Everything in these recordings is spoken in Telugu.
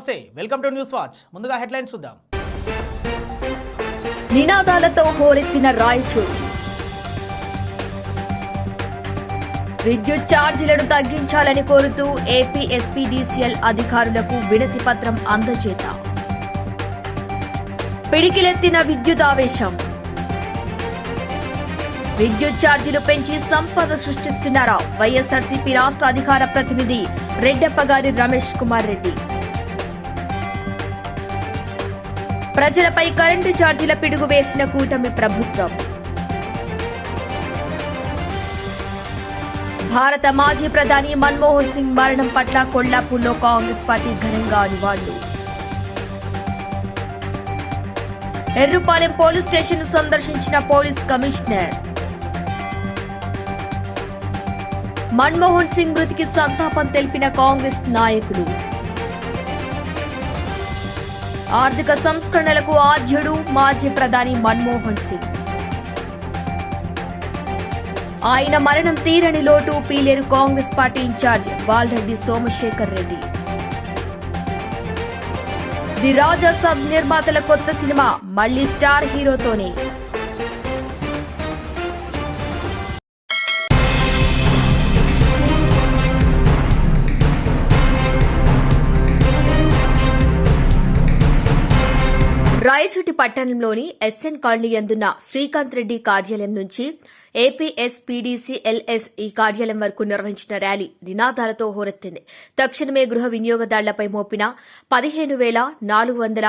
నమస్తే వెల్కమ్ టు న్యూస్ వాచ్. ముందుగా హెడ్లైన్స్ చూద్దాం. నినాదాలతో హోరెత్తిన రాయచూరు. విద్యుత్ ఛార్జీలను తగ్గించాలని కోరుతూ ఏపీ ఎస్పీడీసీఎల్ అధికారులకు వినతి పత్రం అందజేత. పిడికిలెత్తిన విద్యుత్ ఆవేశం. విద్యుత్ ఛార్జీలు పెంచి సంపద సృష్టిస్తున్నారా? వైఎస్ఆర్సీపీ రాష్ట్ర అధికార ప్రతినిధి రెడ్డప్పగారి రమేష్ కుమార్ రెడ్డి. ప్రజలపై కరెంటు ఛార్జీల పిడుగు వేసిన కూటమి ప్రభుత్వం. భారత మాజీ ప్రధాని మన్మోహన్ సింగ్ మరణం పట్ల కొల్లాపూర్లో కాంగ్రెస్ పార్టీ ఘనంగా అనివాళ్ళు ఎర్రుపాలెం పోలీస్ స్టేషన్ సందర్శించిన పోలీస్ కమిషనర్. మన్మోహన్ సింగ్ మృతికి సంతాపం తెలిపిన కాంగ్రెస్ నాయకులు. ఆర్థిక సంస్కరణలకు ఆద్యుడు మాజీ ప్రధాని మన్మోహన్ సింగ్. ఆయన మరణం తీరని లోటు Pileru Congress party in-charge Balareddy Somasekhar Reddy. The Raja Saab నిర్మాతల కొత్త సినిమా మళ్ళీ స్టార్ హీరోతోనే రాయచోటి పట్టణంలోని ఎస్ఎన్ కాలనీ ఎందున్న శ్రీకాంత్ రెడ్డి కార్యాలయం నుంచి ఏపీఎస్పీడీసీఎల్ఎస్ ఈ కార్యాలయం వరకు నిర్వహించిన ర్యాలీ నినాదాలతో హోరెత్తింది. తక్షణమే గృహ వినియోగదారులపై మోపిన పదిహేను వేల నాలుగు వందల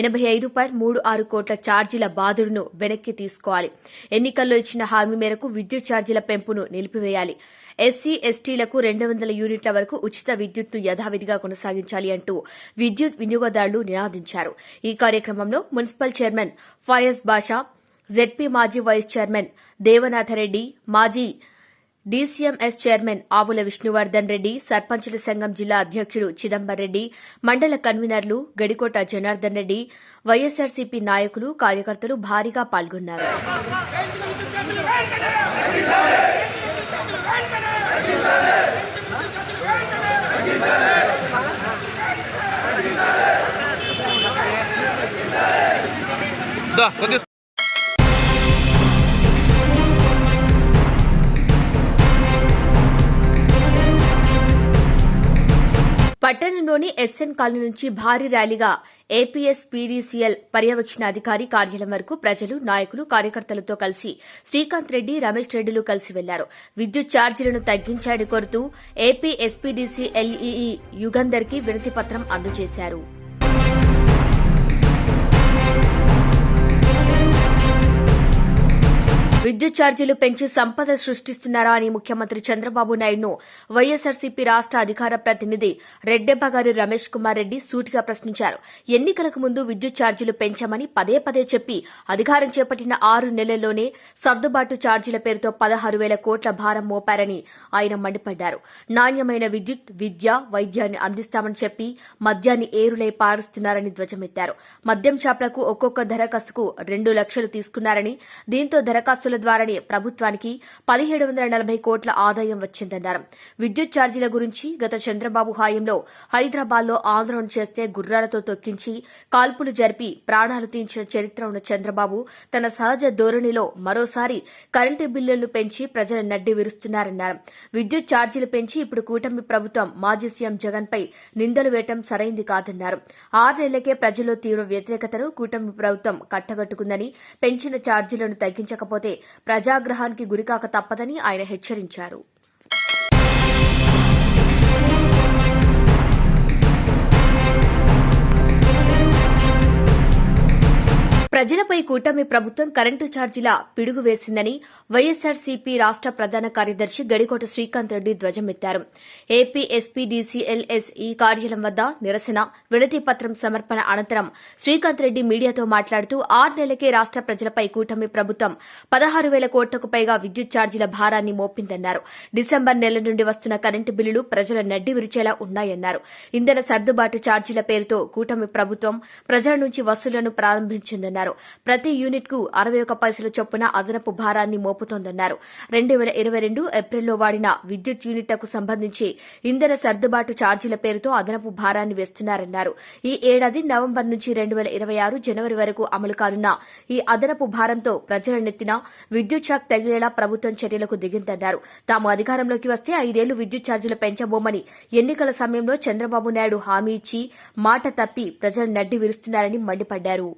ఎనభై ఐదు పాయింట్ మూడు ఆరు కోట్ల ఛార్జీల బాధుడును వెనక్కి తీసుకోవాలి. ఎన్నికల్లో ఇచ్చిన హామీ మేరకు విద్యుత్ ఛార్జీల పెంపును నిలిపివేయాలి. ఎస్సీ ఎస్టీలకు రెండు వందల యూనిట్ల వరకు ఉచిత విద్యుత్ను యథావిధిగా కొనసాగించాలి అంటూ విద్యుత్ వినియోగదారులు నినాదించారు. ఈ కార్యక్రమంలో municipal chairman Fayaz Basha ZP మాజీ వైస్ చైర్మన్ దేవనాథరెడ్డి మాజీ డీసీఎంఎస్ చైర్మన్ ఆవుల విష్ణువర్ధన్ రెడ్డి సర్పంచుల సంఘం జిల్లా అధ్యక్షుడు చిదంబర్ రెడ్డి మండల కన్వీనర్లు గడికోట జనార్దన్ రెడ్డి వైఎస్సార్సీపీ నాయకులు కార్యకర్తలు భారీగా పాల్గొన్నారు. పట్టణంలోని ఎస్ఎన్ కాలనీ నుంచి భారీ ర్యాలీగా ఏపీఎస్ పీడీసీఎల్ పర్యవేక్షణ అధికారి కార్యాలయం వరకు ప్రజలు నాయకులు కార్యకర్తలతో కలిసి శ్రీకాంత్ రెడ్డి రమేష్ రెడ్డిలు కలిసి వెళ్ళారు. విద్యుత్ ఛార్జీలను తగ్గించాడు కోరుతూ ఏపీ ఎల్ఈఈ యుగంధర్కి వినతి పత్రం అందజేశారు. విద్యుత్ ఛార్జీలు పెంచి సంపద సృష్టిస్తున్నారా అని ముఖ్యమంత్రి చంద్రబాబు నాయుడును వైఎస్సార్సీపీ రాష్ట అధికార ప్రతినిధి రెడ్డెప్పగారి రమేష్ కుమార్ రెడ్డి సూటిగా ప్రశ్నించారు. ఎన్నికలకు ముందు విద్యుత్ ఛార్జీలు పెంచమని పదే పదే చెప్పి అధికారం చేపట్టిన ఆరు నెలల్లోనే సర్దుబాటు ఛార్జీల పేరుతో పదహారు వేల కోట్ల భారం మోపారని ఆయన మండిపడ్డారు. నాణ్యమైన విద్యుత్ విద్య వైద్యాన్ని అందిస్తామని చెప్పి మద్యాన్ని ఏరులై పారుస్తున్నారని ధ్వజమెత్తారు. మద్యం షాపులకు ఒక్కొక్క దరఖాస్తుకు రెండు లక్షలు తీసుకున్నారని దీంతో దరఖాస్తుల ద్వారానే ప్రభుత్వానికి పదిహేడు వందల నలభై కోట్ల ఆదాయం వచ్చిందన్నారు. విద్యుత్ ఛార్జీల గురించి గత చంద్రబాబు హాయంలో హైదరాబాద్లో ఆందోళన చేస్తే గుర్రాలతో తొక్కించి కాల్పులు జరిపి ప్రాణాలు తీయించిన చరిత్ర ఉన్న చంద్రబాబు తన సహజ ధోరణిలో మరోసారి కరెంటు బిల్లులను పెంచి ప్రజల నడ్డి విరుస్తున్నారన్నారు. విద్యుత్ ఛార్జీలు పెంచి ఇప్పుడు కూటమి ప్రభుత్వం మాజీ సీఎం జగన్ పై నిందలు వేయటం సరైంది కాదన్నారు. ఆరు నెలలకే ప్రజల్లో తీవ్ర వ్యతిరేకతను కూటమి ప్రభుత్వం కట్టగట్టుకుందని పెంచిన ఛార్జీలను తగ్గించకపోతే ప్రజాగ్రహానికి గురికాక తప్పదని ఆయన హెచ్చరించారు. ప్రజలపై కూటమి ప్రభుత్వం కరెంటు ఛార్జీల పిడుగు వేసిందని వైఎస్సార్సీపీ రాష్ట ప్రధాన కార్యదర్శి గడికోట శ్రీకాంత్ రెడ్డి ధ్వజమెత్తారు. ఏపీ ఎస్పీడీసీఎల్ఎస్ ఈ కార్యాలయం వద్ద నిరసన వినతి పత్రం సమర్పణ అనంతరం శ్రీకాంత్ రెడ్డి మీడియాతో మాట్లాడుతూ ఆరు నెలలకే రాష్ట ప్రజలపై కూటమి ప్రభుత్వం పదహారు వేల కోట్లకు పైగా విద్యుత్ ఛార్జీల భారాన్ని మోపిందన్నారు. డిసెంబర్ నెల నుండి వస్తున్న కరెంటు బిల్లులు ప్రజల నడ్డి విరిచేలా ఉన్నాయన్నారు. ఇంధన సర్దుబాటు ఛార్జీల పేరుతో కూటమి ప్రభుత్వం ప్రజల నుంచి వసూళ్ళను ప్రారంభించిందన్నారు. అన్నారు ప్రతి యూనిట్కు అరవై ఒక పైసల చొప్పున అదనపు భారాన్ని మోపుతోందన్నారు. రెండు వేల ఇరవై రెండు ఏప్రిల్లో వాడిన విద్యుత్ యూనిట్లకు సంబంధించి ఇంధన సర్దుబాటు ఛార్జీల పేరుతో అదనపు భారాన్ని వేస్తున్నారన్నారు. ఈ ఏడాది నవంబర్ నుంచి రెండు వేల ఇరవై ఆరు జనవరి వరకు అమలు కానున్న ఈ అదనపు భారంతో ప్రజల నెత్తిన విద్యుత్ షాక్ తగిలేలా ప్రభుత్వం చర్యలకు దిగిందన్నారు. తాము అధికారంలోకి వస్తే ఐదేళ్ళు విద్యుత్ ఛార్జీలు పెంచబోమని ఎన్నికల సమయంలో చంద్రబాబు నాయుడు హామీ ఇచ్చి మాట తప్పి ప్రజలు నడ్డి విరుస్తున్నారని మండిపడ్డారు.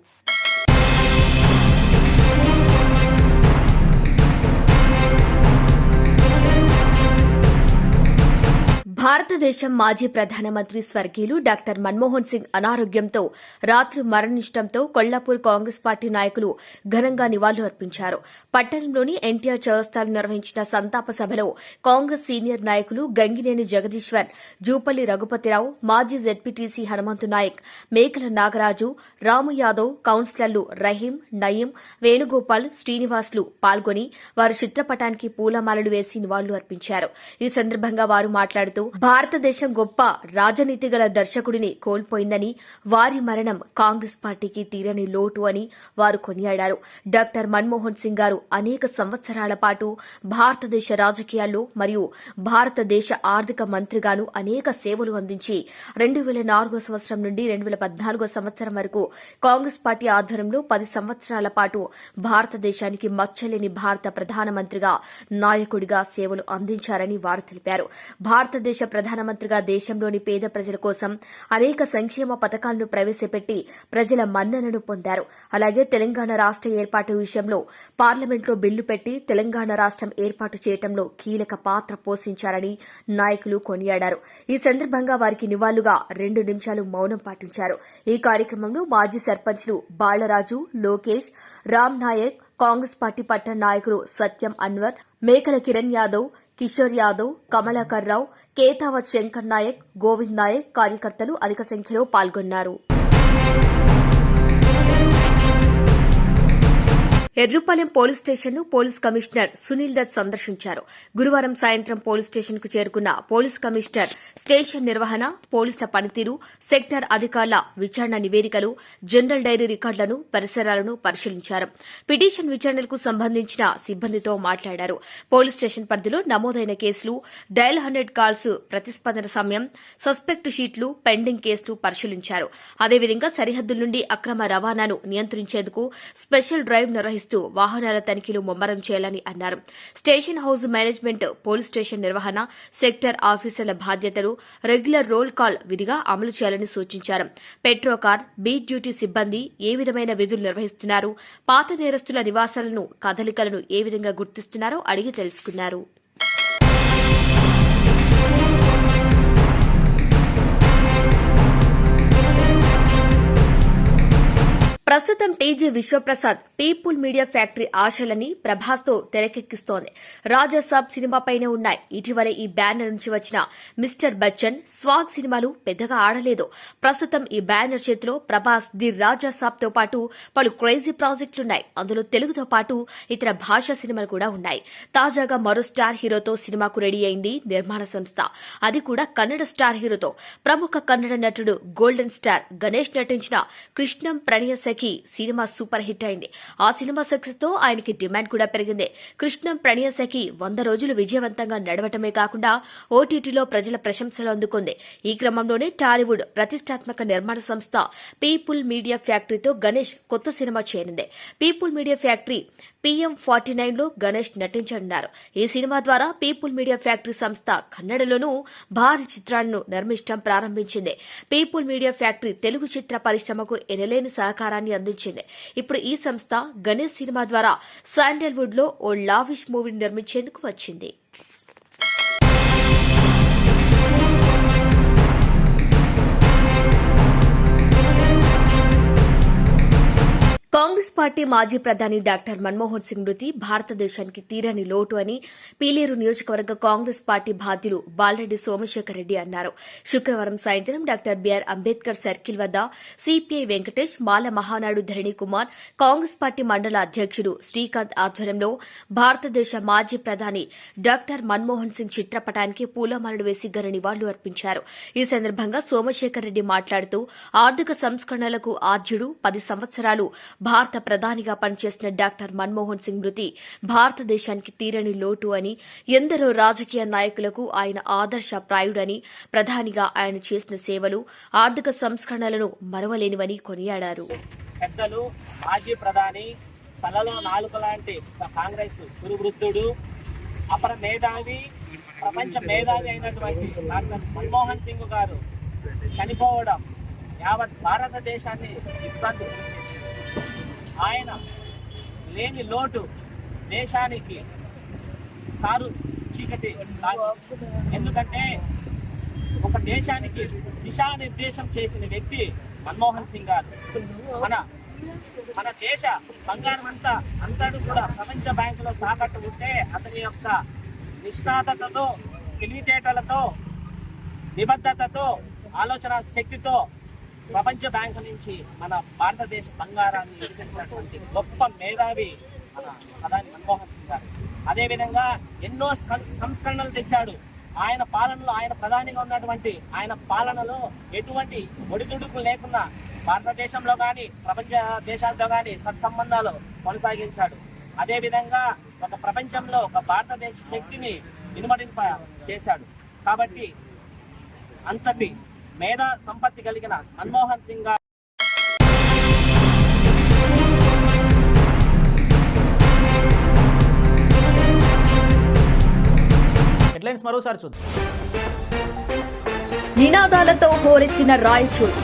భారతదేశం మాజీ ప్రధానమంత్రి స్వర్గీయులు డాక్టర్ మన్మోహన్ సింగ్ అనారోగ్యంతో రాత్రి మరణించడంతో కొల్లాపూర్ కాంగ్రెస్ పార్టీ నాయకులు ఘనంగా నివాళులు అర్పించారు పట్టణంలోని ఎన్టీఆర్ చౌరస్తాలో నిర్వహించిన సంతాప సభలో కాంగ్రెస్ సీనియర్ నాయకులు గంగినేని జగదీశ్వర్ జూపల్లి రఘుపతిరావు మాజీ జెడ్పీటీసీ హనుమంతు నాయక్ మేకల నాగరాజు రాము యాదవ్ కౌన్సిలర్లు రహీం నయీం వేణుగోపాల్ శ్రీనివాసులు పాల్గొని వారి చిత్రపటానికి పూలమాలలు వేసి నివాళులు అర్పించారు ఈ సందర్భంగా వారు మాట్లాడుతూ భారతదేశం గొప్ప రాజనీతి గల దర్శకుడిని కోల్పోయిందని వారి మరణం కాంగ్రెస్ పార్టీకి తీరని లోటు అని వారు కొనియాడారు. డాక్టర్ మన్మోహన్ సింగ్ గారు అనేక సంవత్సరాల పాటు భారతదేశ రాజకీయాల్లో మరియు భారతదేశ ఆర్థిక మంత్రిగాను అనేక సేవలు అందించి రెండు వేల నాలుగో సంవత్సరం నుండి రెండు వేల పద్నాలుగో సంవత్సరం వరకు కాంగ్రెస్ పార్టీ ఆధ్వర్యంలో పది సంవత్సరాల పాటు భారతదేశానికి మచ్చలేని భారత ప్రధానమంత్రిగా నాయకుడిగా సేవలు అందించారని వారు తెలిపారు. భారతదేశ ప్రధానమంత్రిగా దేశంలోని పేద ప్రజల కోసం అనేక సంక్షేమ పథకాలను ప్రవేశపెట్టి ప్రజల మన్ననను పొందారు. అలాగే తెలంగాణ రాష్ట ఏర్పాటు విషయంలో పార్లమెంట్లో బిల్లు పెట్టి తెలంగాణ రాష్టం ఏర్పాటు చేయడంలో కీలక పాత్ర పోషించారని నాయకులు కొనియాడారు. ఈ సందర్భంగా వారికి నివాళుగా రెండు నిమిషాలు మౌనం పాటించారు. ఈ కార్యక్రమంలో మాజీ సర్పంచ్లు బాలరాజు లోకేష్ రామ్ నాయక్ కాంగ్రెస్ పార్టీ పట్టణ నాయకులు సత్యం అన్వర్ మేకల కిరణ్ యాదవ్ కిషోర్ యాదవ్ కమలాకర్ రావు కేతావత్ శంకర్ నాయక్ గోవింద్ నాయక్ కార్యకర్తలు అధిక సంఖ్యలో పాల్గొన్నారు. ఎర్రుపాలెం పోలీస్ స్టేషన్ను పోలీస్ కమిషనర్ సునీల్ దత్ సందర్శించారు. గురువారం సాయంత్రం పోలీస్ స్టేషన్కు చేరుకున్న పోలీస్ కమిషనర్ స్టేషన్ నిర్వహణ పోలీసుల పనితీరు సెక్టర్ అధికారుల విచారణ నివేదికలు జనరల్ డైరీ రికార్డులను పరిసరాలను పరిశీలించారు. పిటిషన్ విచారణలకు సంబంధించిన సిబ్బందితో మాట్లాడారు. పోలీస్ స్టేషన్ పరిధిలో నమోదైన కేసులు డయల్ హండ్రెడ్ కాల్స్ ప్రతిస్పందన సమయం సస్పెక్ట్ షీట్లు పెండింగ్ కేసులు పరిశీలించారు. అదేవిధంగా సరిహద్దుల నుండి అక్రమ రవాణాను నియంత్రించేందుకు స్పెషల్ డ్రైవ్ చేస్తూ వాహనాల తనిఖీలు ముమ్మరం చేయాలని అన్నారు. Station house management police station నిర్వహణ సెక్టర్ ఆఫీసర్ల బాధ్యతలు రెగ్యులర్ రోల్ కాల్ విధిగా అమలు చేయాలని సూచించారు. పెట్రోకార్ బీట్ డ్యూటీ సిబ్బంది ఏ విధమైన విధులు నిర్వహిస్తున్నారు పాత నేరస్తుల నివాసాలను కదలికలను ఏ విధంగా గుర్తిస్తున్నారో అడిగి తెలుసుకున్నారు. ప్రస్తుతం TG Vishwaprasad people media factory ఆశలని ప్రభాస్తో తెరకెక్కిస్తోంది. రాజాసాబ్ సినిమాపైనే ఉన్నాయి. ఇటీవల ఈ బ్యానర్ నుంచి వచ్చిన మిస్టర్ బచ్చన్ స్వాగ్ సినిమాలు పెద్దగా ఆడలేదు. ప్రస్తుతం ఈ బ్యానర్ చేతిలో ప్రభాస్ ది రాజాసాబ్తో పాటు పలు క్రేజీ ప్రాజెక్టులున్నాయి. అందులో తెలుగుతో పాటు ఇతర భాషా సినిమాలు కూడా ఉన్నాయి. తాజాగా మరో స్టార్ హీరోతో సినిమాకు రెడీ అయింది నిర్మాణ సంస్థ. అది కూడా కన్నడ స్టార్ హీరోతో. ప్రముఖ కన్నడ నటుడు గోల్డెన్ స్టార్ గణేష్ నటించిన కృష్ణం ప్రణయ సఖి సినిమా సూపర్ హిట్ అయింది. ఆ సినిమా సక్సెస్తో ఆయనకి డిమాండ్ కూడా పెరిగింది. కృష్ణం ప్రణయసకి వంద రోజులు విజయవంతంగా నడవటమే కాకుండా ఓటీటీలో ప్రజల ప్రశంసలు అందుకుంది. ఈ క్రమంలోనే టాలీవుడ్ ప్రతిష్టాత్మక నిర్మాణ సంస్థ పీపుల్ మీడియా ఫ్యాక్టరీతో గణేష్ కొత్త సినిమా చేయనుంది people media factory PM forty నైన్లో గణేష్ నటించనున్నారు. ఈ సినిమా ద్వారా పీపుల్ మీడియా ఫ్యాక్టరీ సంస్థ కన్నడలోనూ భారీ చిత్రాలను నిర్మించడం ప్రారంభించింది. పీపుల్ మీడియా ఫ్యాక్టరీ తెలుగు చిత్ర పరిశ్రమకు ఎనలేని సహకారాన్ని అందించింది. ఇప్పుడు ఈ సంస్థ గణేష్ సినిమా ద్వారా శాండల్వుడ్లో ఓ లావిష్ మూవీని నిర్మించేందుకు వచ్చింది. కాంగ్రెస్ పార్టీ మాజీ ప్రధాని డాక్టర్ మన్మోహన్ సింగ్ మృతి భారతదేశానికి తీరని లోటు అని పీలేరు నియోజకవర్గ కాంగ్రెస్ పార్టీ బాధ్యులు బాలరెడ్డి సోమశేఖర్ రెడ్డి అన్నారు. శుక్రవారం సాయంత్రం doctor B R Ambedkar circle వద్ద సిపిఐ వెంకటేష్ మాల మహానాడు ధరణి కుమార్ కాంగ్రెస్ పార్టీ మండల అధ్యక్షుడు శ్రీకాంత్ ఆధ్వర్యంలో భారతదేశ మాజీ ప్రధాని డాక్టర్ మన్మోహన్ సింగ్ చిత్రపటానికి పూలమాలలు వేసి ఘన నివాళులు అర్పించారు. ఈ సందర్భంగా సోమశేఖర్ రెడ్డి మాట్లాడుతూ ఆర్థిక సంస్కరణలకు ఆద్యుడు పది సంవత్సరాలు భారత ప్రధానిగా పనిచేసిన డాక్టర్ మన్మోహన్ సింగ్ మృతి భారతదేశానికి తీరని లోటు అని ఎందరో రాజకీయ నాయకులకు ఆయన ఆదర్శప్రాయుడని ప్రధానిగా ఆయన చేసిన సేవలు ఆర్థిక సంస్కరణలను మరవలేనివని కొనియాడారు. పెద్దలు మాజీ ప్రధాని తలలో నాలుక లాంటి కాంగ్రెస్ గురువృద్ధుడు అపర మేధావి ప్రపంచ మేధావి అయినటువంటి డాక్టర్ మన్మోహన్ సింగ్ గారు చనిపోవడం యావత్ భారతదేశాన్ని ఇబ్బంది ఆయన లేని లోటు దేశానికి కారు చీకటి ఎందుకంటే ఒక దేశానికి దిశానిర్దేశం చేసిన వ్యక్తి మన్మోహన్ సింగ్ గారు. మన మన దేశ బంగారం అంతా అంతడు కూడా ప్రపంచ బ్యాంకులో తాకట్టు ఉంటే అతని యొక్క నిష్ణాతతో తెలివితేటలతో నిబద్ధతతో ఆలోచన శక్తితో ప్రపంచ బ్యాంకు నుంచి మన భారతదేశ బంగారాన్ని ఎదిగించినటువంటి గొప్ప మేధావి మన ప్రధాని మన్మోహన్ సింగ్ గారు. అదేవిధంగా ఎన్నో సంస్కరణలు తెచ్చాడు. ఆయన పాలనలో ఆయన ప్రధానిగా ఉన్నటువంటి ఆయన పాలనలో ఎటువంటి ఒడిదుడుకులు లేకుండా భారతదేశంలో కానీ ప్రపంచ దేశాలతో కానీ సత్సంబంధాలు కొనసాగించాడు. అదేవిధంగా ఒక ప్రపంచంలో ఒక భారతదేశ శక్తిని ఇనుమడింప చేశాడు. కాబట్టి అంతటి మేధా సంపత్తి కలిగిన మన్మోహన్ సింగ్ గారు. హెడ్లైన్స్ మరోసారి చూద్దాం. నినాదాలతో హోరెత్తిన రాయచూరు.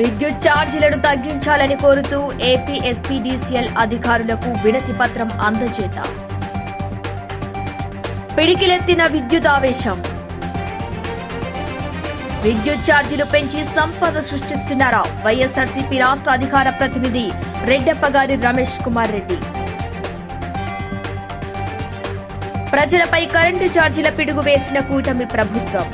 విద్యుత్ ఛార్జీలను తగ్గించాలని కోరుతూ ఏపీ ఎస్పీడీసీఎల్ అధికారులకు వినతి పత్రం అందజేత. పిడికిలెత్తిన విద్యుత్ ఆవేశం విద్యుత్ ఛార్జీలు పెంచి సంపద సృష్టిస్తున్నారా. వైఎస్ఆర్సీపీ రాష్ట్ర అధికార ప్రతినిధి రెడ్డప్పగారి రమేష్ కుమార్ రెడ్డి. ప్రజలపై కరెంటు ఛార్జీల పిడుగు వేసిన కూటమి ప్రభుత్వం.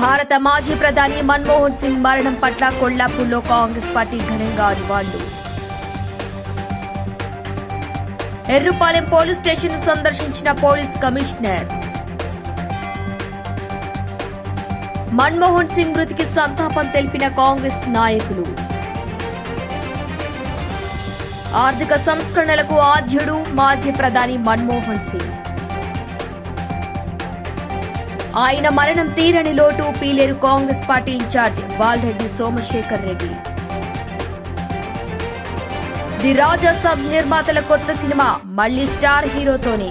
భారత మాజీ ప్రధాని మన్మోహన్ సింగ్ మరణం పట్ల కొల్లాపూర్లో కాంగ్రెస్ పార్టీ ఘనంగా నివాళులు ఎర్రుపాలెం పోలీస్ స్టేషన్ సందర్శించిన పోలీస్ కమిషనర్. మన్మోహన్ సింగ్ మృతికి సంతాపం తెలిపిన కాంగ్రెస్ నాయకులు. ఆర్థిక సంస్కరణలకు ఆద్యుడు మాజీ ప్రధాని మన్మోహన్ సింగ్. ఆయన మరణం తీరని లోటు Pileru Congress party incharge Balareddy Somasekhar Reddy. The Raja Saab నిర్మాతల కొత్త సినిమా మళ్ళీ స్టార్ హీరోతోనే.